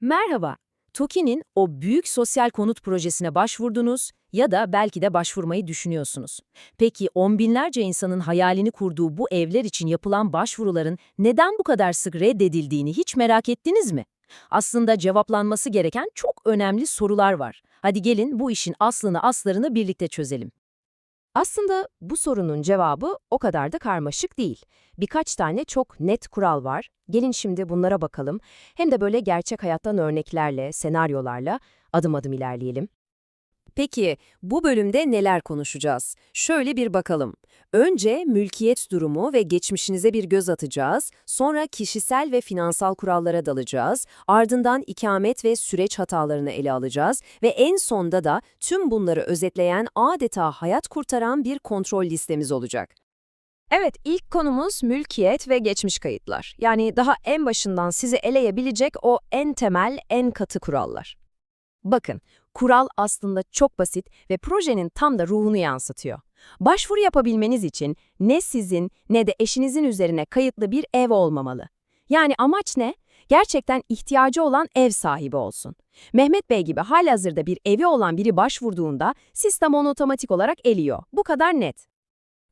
Merhaba. TOKİ'nin o büyük sosyal konut projesine başvurdunuz ya da belki de başvurmayı düşünüyorsunuz. Peki on binlerce insanın hayalini kurduğu bu evler için yapılan başvuruların neden bu kadar sık reddedildiğini hiç merak ettiniz mi? Aslında cevaplanması gereken çok önemli sorular var. Hadi gelin bu işin aslını aslarını birlikte çözelim. Aslında bu sorunun cevabı o kadar da karmaşık değil. Birkaç tane çok net kural var. Gelin şimdi bunlara bakalım. Hem de böyle gerçek hayattan örneklerle, senaryolarla adım adım ilerleyelim. Peki bu bölümde neler konuşacağız? Şöyle bir bakalım. Önce mülkiyet durumu ve geçmişinize bir göz atacağız. Sonra kişisel ve finansal kurallara dalacağız. Ardından ikamet ve süreç hatalarını ele alacağız. Ve en sonda da tüm bunları özetleyen adeta hayat kurtaran bir kontrol listemiz olacak. Evet, ilk konumuz mülkiyet ve geçmiş kayıtlar. Yani daha en başından sizi eleyebilecek o en temel, en katı kurallar. Bakın, kural aslında çok basit ve projenin tam da ruhunu yansıtıyor. Başvuru yapabilmeniz için ne sizin ne de eşinizin üzerine kayıtlı bir ev olmamalı. Yani amaç ne? Gerçekten ihtiyacı olan ev sahibi olsun. Mehmet Bey gibi halihazırda bir evi olan biri başvurduğunda sistem onu otomatik olarak eliyor. Bu kadar net.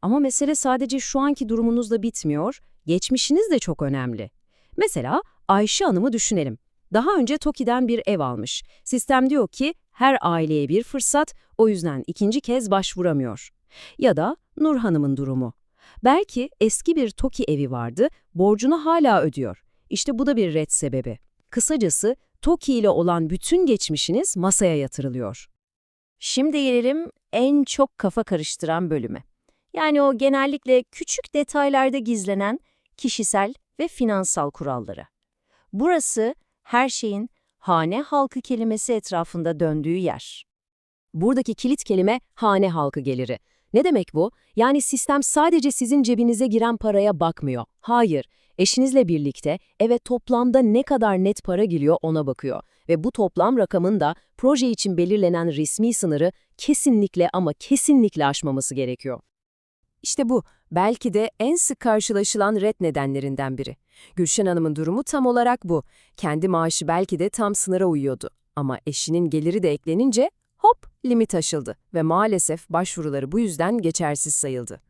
Ama mesele sadece şu anki durumunuzla bitmiyor, geçmişiniz de çok önemli. Mesela Ayşe Hanım'ı düşünelim. Daha önce TOKİ'den bir ev almış. Sistem diyor ki her aileye bir fırsat, o yüzden ikinci kez başvuramıyor. Ya da Nur Hanım'ın durumu. Belki eski bir TOKİ evi vardı, borcunu hala ödüyor. İşte bu da bir red sebebi. Kısacası TOKİ ile olan bütün geçmişiniz masaya yatırılıyor. Şimdi gelelim en çok kafa karıştıran bölüme. Yani o genellikle küçük detaylarda gizlenen kişisel ve finansal kuralları. Burası her şeyin hane halkı kelimesi etrafında döndüğü yer. Buradaki kilit kelime hane halkı geliri. Ne demek bu? Yani sistem sadece sizin cebinize giren paraya bakmıyor. Hayır, eşinizle birlikte eve toplamda ne kadar net para giriyor ona bakıyor. Ve bu toplam rakamın da proje için belirlenen resmi sınırı kesinlikle ama kesinlikle aşmaması gerekiyor. İşte bu, belki de en sık karşılaşılan red nedenlerinden biri. Gülşen Hanım'ın durumu tam olarak bu. Kendi maaşı belki de tam sınıra uyuyordu. Ama eşinin geliri de eklenince hop limit aşıldı ve maalesef başvuruları bu yüzden geçersiz sayıldı.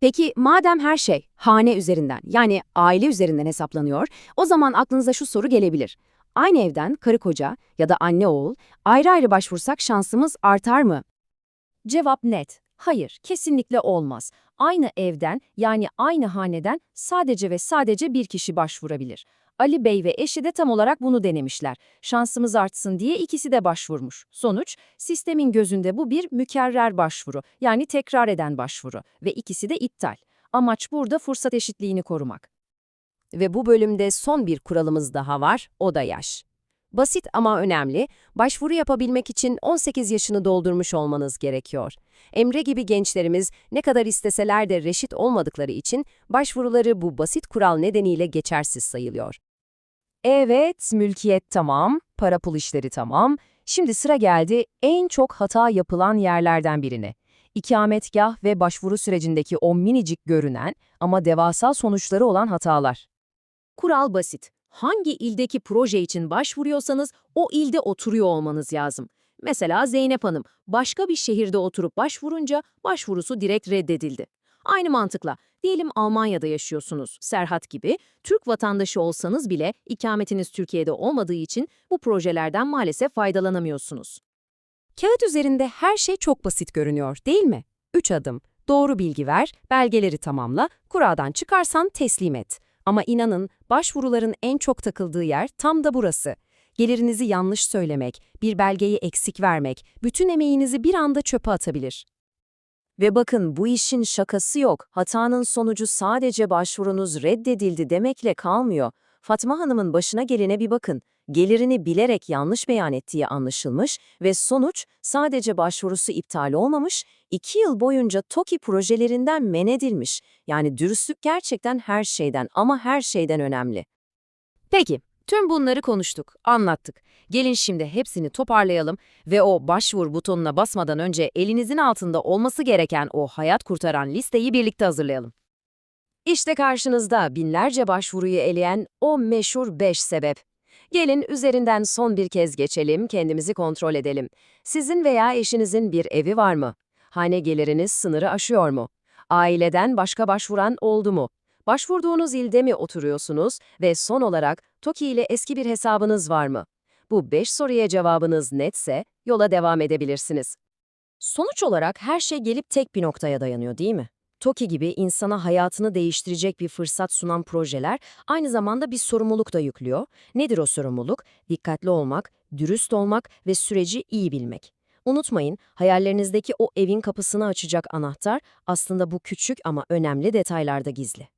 Peki madem her şey hane üzerinden yani aile üzerinden hesaplanıyor, o zaman aklınıza şu soru gelebilir. Aynı evden karı koca ya da anne oğul ayrı ayrı başvursak şansımız artar mı? Cevap net. Hayır, kesinlikle olmaz. Aynı evden yani aynı haneden sadece ve sadece bir kişi başvurabilir. Ali Bey ve eşi de tam olarak bunu denemişler. Şansımız artsın diye ikisi de başvurmuş. Sonuç, sistemin gözünde bu bir mükerrer başvuru, yani tekrar eden başvuru ve ikisi de iptal. Amaç burada fırsat eşitliğini korumak. Ve bu bölümde son bir kuralımız daha var, o da yaş. Basit ama önemli, başvuru yapabilmek için 18 yaşını doldurmuş olmanız gerekiyor. Emre gibi gençlerimiz ne kadar isteseler de reşit olmadıkları için başvuruları bu basit kural nedeniyle geçersiz sayılıyor. Evet, mülkiyet tamam, para pul işleri tamam. Şimdi sıra geldi en çok hata yapılan yerlerden birine. İkametgah ve başvuru sürecindeki o minicik görünen ama devasa sonuçları olan hatalar. Kural basit. Hangi ildeki proje için başvuruyorsanız o ilde oturuyor olmanız lazım. Mesela Zeynep Hanım başka bir şehirde oturup başvurunca başvurusu direkt reddedildi. Aynı mantıkla diyelim Almanya'da yaşıyorsunuz Serhat gibi Türk vatandaşı olsanız bile ikametiniz Türkiye'de olmadığı için bu projelerden maalesef faydalanamıyorsunuz. Kağıt üzerinde her şey çok basit görünüyor, değil mi? 3 adım. Doğru bilgi ver, belgeleri tamamla, kuradan çıkarsan teslim et. Ama inanın, başvuruların en çok takıldığı yer tam da burası. Gelirinizi yanlış söylemek, bir belgeyi eksik vermek, bütün emeğinizi bir anda çöpe atabilir. Ve bakın bu işin şakası yok. Hatanın sonucu sadece başvurunuz reddedildi demekle kalmıyor. Fatma Hanım'ın başına gelene bir bakın. Gelirini bilerek yanlış beyan ettiği anlaşılmış ve sonuç sadece başvurusu iptal olmamış, iki yıl boyunca TOKİ projelerinden men edilmiş. Yani dürüstlük gerçekten her şeyden ama her şeyden önemli. Peki, tüm bunları konuştuk, anlattık. Gelin şimdi hepsini toparlayalım ve o başvur butonuna basmadan önce elinizin altında olması gereken o hayat kurtaran listeyi birlikte hazırlayalım. İşte karşınızda binlerce başvuruyu eleyen o meşhur 5 sebep. Gelin üzerinden son bir kez geçelim, kendimizi kontrol edelim. Sizin veya eşinizin bir evi var mı? Hane geliriniz sınırı aşıyor mu? Aileden başka başvuran oldu mu? Başvurduğunuz ilde mi oturuyorsunuz ve son olarak TOKİ ile eski bir hesabınız var mı? Bu 5 soruya cevabınız netse yola devam edebilirsiniz. Sonuç olarak her şey gelip tek bir noktaya dayanıyor değil mi? TOKİ gibi insana hayatını değiştirecek bir fırsat sunan projeler aynı zamanda bir sorumluluk da yüklüyor. Nedir o sorumluluk? Dikkatli olmak, dürüst olmak ve süreci iyi bilmek. Unutmayın, hayallerinizdeki o evin kapısını açacak anahtar aslında bu küçük ama önemli detaylarda gizli.